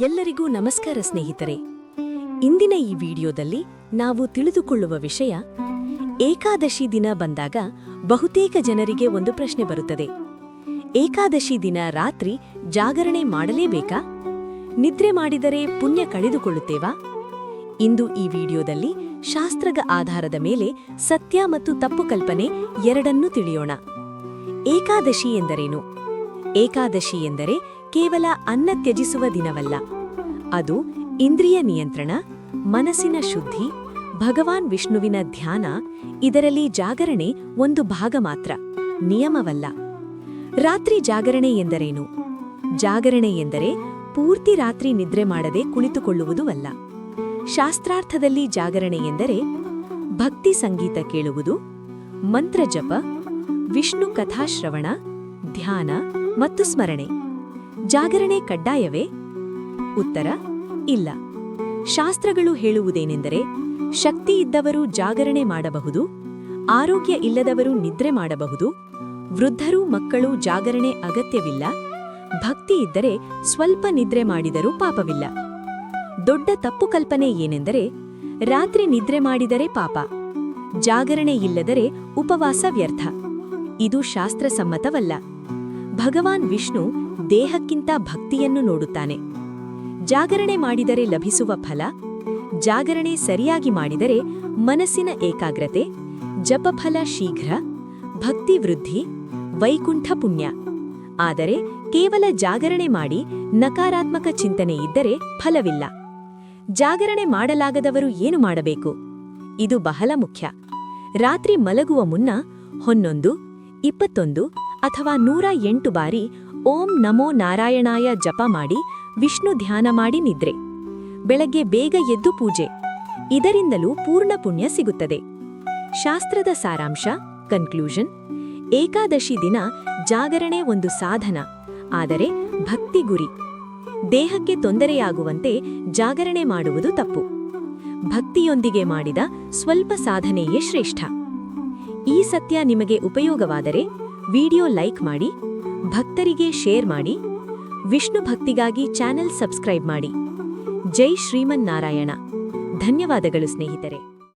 ಎಲ್ಲರಿಗೂ ನಮಸ್ಕಾರ ಸ್ನೇಹಿತರೆ. ಇಂದಿನ ಈ ವಿಡಿಯೋದಲ್ಲಿ ನಾವು ತಿಳಿದುಕೊಳ್ಳುವ ವಿಷಯ, ಏಕಾದಶಿ ದಿನ ಬಂದಾಗ ಬಹುತೇಕ ಜನರಿಗೆ ಒಂದು ಪ್ರಶ್ನೆ ಬರುತ್ತದೆ. ಏಕಾದಶಿ ದಿನ ರಾತ್ರಿ ಜಾಗರಣೆ ಮಾಡಲೇಬೇಕಾ? ನಿದ್ರೆ ಮಾಡಿದರೆ ಪುಣ್ಯ ಕಳೆದುಕೊಳ್ಳುತ್ತೇವಾ? ಇಂದು ಈ ವಿಡಿಯೋದಲ್ಲಿ ಶಾಸ್ತ್ರದ ಆಧಾರದ ಮೇಲೆ ಸತ್ಯ ಮತ್ತು ತಪ್ಪು ಕಲ್ಪನೆ ಎರಡನ್ನೂ ತಿಳಿಯೋಣ. ಏಕಾದಶಿ ಎಂದರೇನು? ಏಕಾದಶಿ ಎಂದರೆ ಕೇವಲ ಅನ್ನ ತ್ಯಜಿಸುವ ದಿನವಲ್ಲ. ಅದು ಇಂದ್ರಿಯ ನಿಯಂತ್ರಣ, ಮನಸ್ಸಿನ ಶುದ್ಧಿ, ಭಗವಾನ್ ವಿಷ್ಣುವಿನ ಧ್ಯಾನ, ಇದರಲ್ಲಿ ಜಾಗರಣೆ ಒಂದು ಭಾಗ ಮಾತ್ರ, ನಿಯಮವಲ್ಲ. ರಾತ್ರಿ ಜಾಗರಣೆ ಎಂದರೇನು? ಜಾಗರಣೆ ಎಂದರೆ ಪೂರ್ತಿ ರಾತ್ರಿ ನಿದ್ರೆ ಮಾಡದೆ ಕುಳಿತುಕೊಳ್ಳುವುದು ಅಲ್ಲ. ಶಾಸ್ತ್ರಾರ್ಥದಲ್ಲಿ ಜಾಗರಣೆ ಎಂದರೆ ಭಕ್ತಿ ಸಂಗೀತ ಕೇಳುವುದು, ಮಂತ್ರಜಪ, ವಿಷ್ಣು ಕಥಾಶ್ರವಣ, ಧ್ಯಾನ ಮತ್ತು ಸ್ಮರಣೆ. ಜಾಗರಣೆ ಕಡ್ಡಾಯವೇ? ಉತ್ತರ, ಇಲ್ಲ. ಶಾಸ್ತ್ರಗಳು ಹೇಳುವುದೇನೆಂದರೆ, ಶಕ್ತಿ ಇದ್ದವರು ಜಾಗರಣೆ ಮಾಡಬಹುದು, ಆರೋಗ್ಯ ಇಲ್ಲದವರು ನಿದ್ರೆ ಮಾಡಬಹುದು, ವೃದ್ಧರು ಮಕ್ಕಳು ಜಾಗರಣೆ ಅಗತ್ಯವಿಲ್ಲ, ಭಕ್ತಿ ಇದ್ದರೆ ಸ್ವಲ್ಪ ನಿದ್ರೆ ಮಾಡಿದರೂ ಪಾಪವಿಲ್ಲ. ದೊಡ್ಡ ತಪ್ಪು ಕಲ್ಪನೆ ಏನೆಂದರೆ, ರಾತ್ರಿ ನಿದ್ರೆ ಮಾಡಿದರೆ ಪಾಪ, ಜಾಗರಣೆ ಇಲ್ಲದರೆ ಉಪವಾಸ ವ್ಯರ್ಥ. ಇದು ಶಾಸ್ತ್ರಸಮ್ಮತವಲ್ಲ. ಭಗವಾನ್ ವಿಷ್ಣು ದೇಹಕ್ಕಿಂತ ಭಕ್ತಿಯನ್ನು ನೋಡುತ್ತಾನೆ. ಜಾಗರಣೆ ಮಾಡಿದರೆ ಲಭಿಸುವ ಫಲ, ಜಾಗರಣೆ ಸರಿಯಾಗಿ ಮಾಡಿದರೆ ಮನಸ್ಸಿನ ಏಕಾಗ್ರತೆ, ಜಪಫಲ ಶೀಘ್ರ, ಭಕ್ತಿ ವೃದ್ಧಿ, ವೈಕುಂಠ ಪುಣ್ಯ. ಆದರೆ ಕೇವಲ ಜಾಗರಣೆ ಮಾಡಿ ನಕಾರಾತ್ಮಕ ಚಿಂತನೆ ಇದ್ದರೆ ಫಲವಿಲ್ಲ. ಜಾಗರಣೆ ಮಾಡಲಾಗದವರು ಏನು ಮಾಡಬೇಕು? ಇದು ಬಹಳ ಮುಖ್ಯ. ರಾತ್ರಿ ಮಲಗುವ ಮುನ್ನ, ಹೊನ್ನೊಂದು, ಇಪ್ಪತ್ತೊಂದು ಅಥವಾ ನೂರ ಎಂಟು ಬಾರಿ ಓಂ ನಮೋ ನಾರಾಯಣಾಯ ಜಪ ಮಾಡಿ ವಿಷ್ಣು ಧ್ಯಾನ ಮಾಡಿ ನಿದ್ರೆ. ಬೆಳಗ್ಗೆ ಬೇಗ ಎದ್ದು ಪೂಜೆ. ಇದರಿಂದಲೂ ಪೂರ್ಣ ಪುಣ್ಯ ಸಿಗುತ್ತದೆ. ಶಾಸ್ತ್ರದ ಸಾರಾಂಶ, ಕನ್ಕ್ಲೂಷನ್. ಏಕಾದಶಿ ದಿನ ಜಾಗರಣೆ ಒಂದು ಸಾಧನ. ಆದರೆ ಭಕ್ತಿ ಗುರಿ. ದೇಹಕ್ಕೆ ತೊಂದರೆಯಾಗುವಂತೆ ಜಾಗರಣೆ ಮಾಡುವುದು ತಪ್ಪು. ಭಕ್ತಿಯೊಂದಿಗೆ ಮಾಡಿದ ಸ್ವಲ್ಪ ಸಾಧನೆಯೇ ಶ್ರೇಷ್ಠ. ಈ ಸತ್ಯ ನಿಮಗೆ ಉಪಯೋಗವಾದರೆ ವಿಡಿಯೋ ಲೈಕ್ ಮಾಡಿ, ಭಕ್ತರಿಗೆ ಶೇರ್ ಮಾಡಿ, ವಿಷ್ಣು ಭಕ್ತಿಗಾಗಿ ಚಾನೆಲ್ ಸಬ್ಸ್ಕ್ರೈಬ್ ಮಾಡಿ. ಜೈ ಶ್ರೀಮನ್ನಾರಾಯಣ. ಧನ್ಯವಾದಗಳು ಸ್ನೇಹಿತರೆ.